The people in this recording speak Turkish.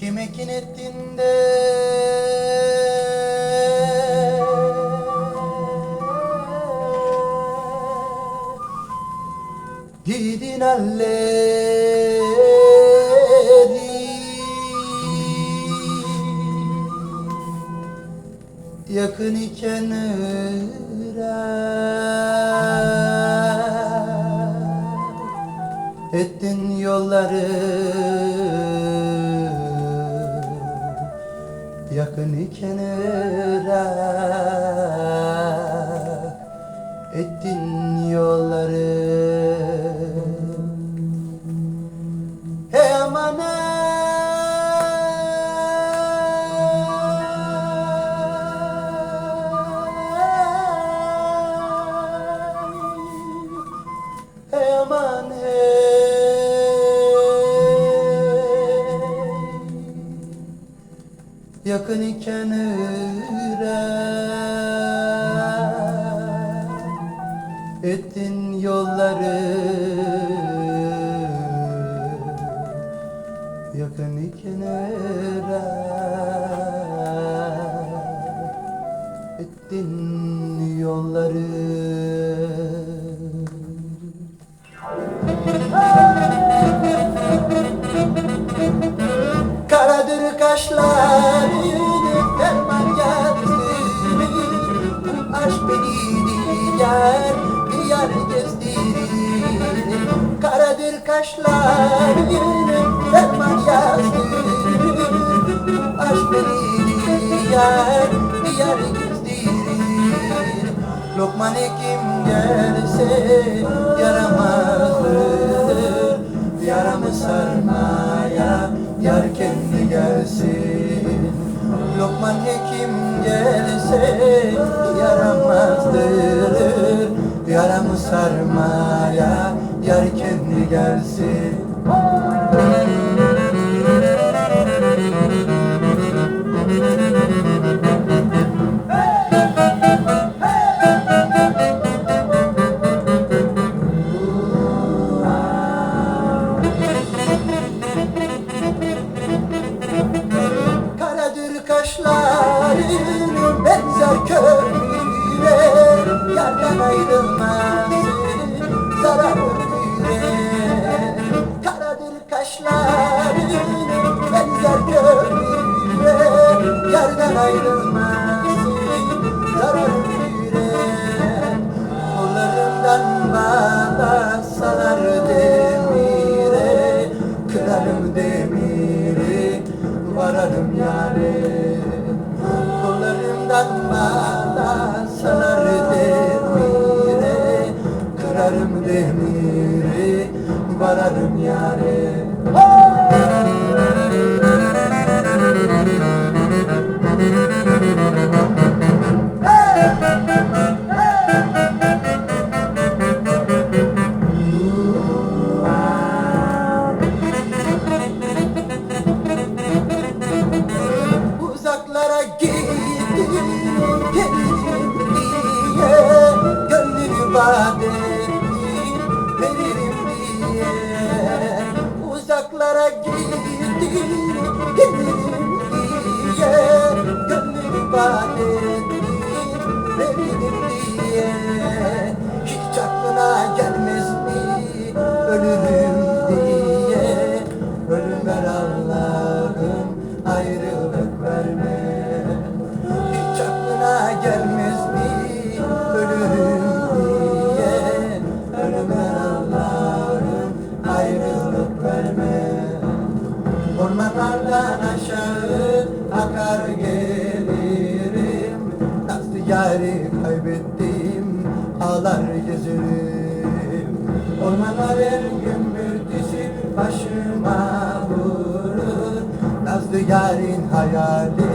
Kime kin ettin de? Gidin halleri. Yakın iken ırak Ettin yolları Yakın iken ırak Ettin yolları Hey aman hey. Hey Yakın iken ırak Ettin yolları. Yakın iken ırak Ettin yolları diyar diyar gezdirir Karadır kaşların derman yazdır. Aşk beni diyar diyar gezdirir. Lokman hekim gelse yaramazdır Lokman hekim gelse yaramazdır. Yaramı sarmaya yar kendi gelsin kömüre Yerden ayrılmasın zarar ömüre Karadır kaşların benzer kömüre Yerden ayrılmasın zarar ömüre Kollarımdan bağlasalar demire Kırarım demiri vararım yâre Kollarımdan bağlasalar demire Kırarım demiri vararım yâre Uzaklara gittim gelirim diye Gönlümü vaat ettim veririm diye Hiç aklına gelmez mi ölürüm diye Ölüm ver Allah'ım ayrılık verme Yari kaybettim ağlar gezerim Ormanların gümbürtüsü başıma vurur. Nazlı yarın hayali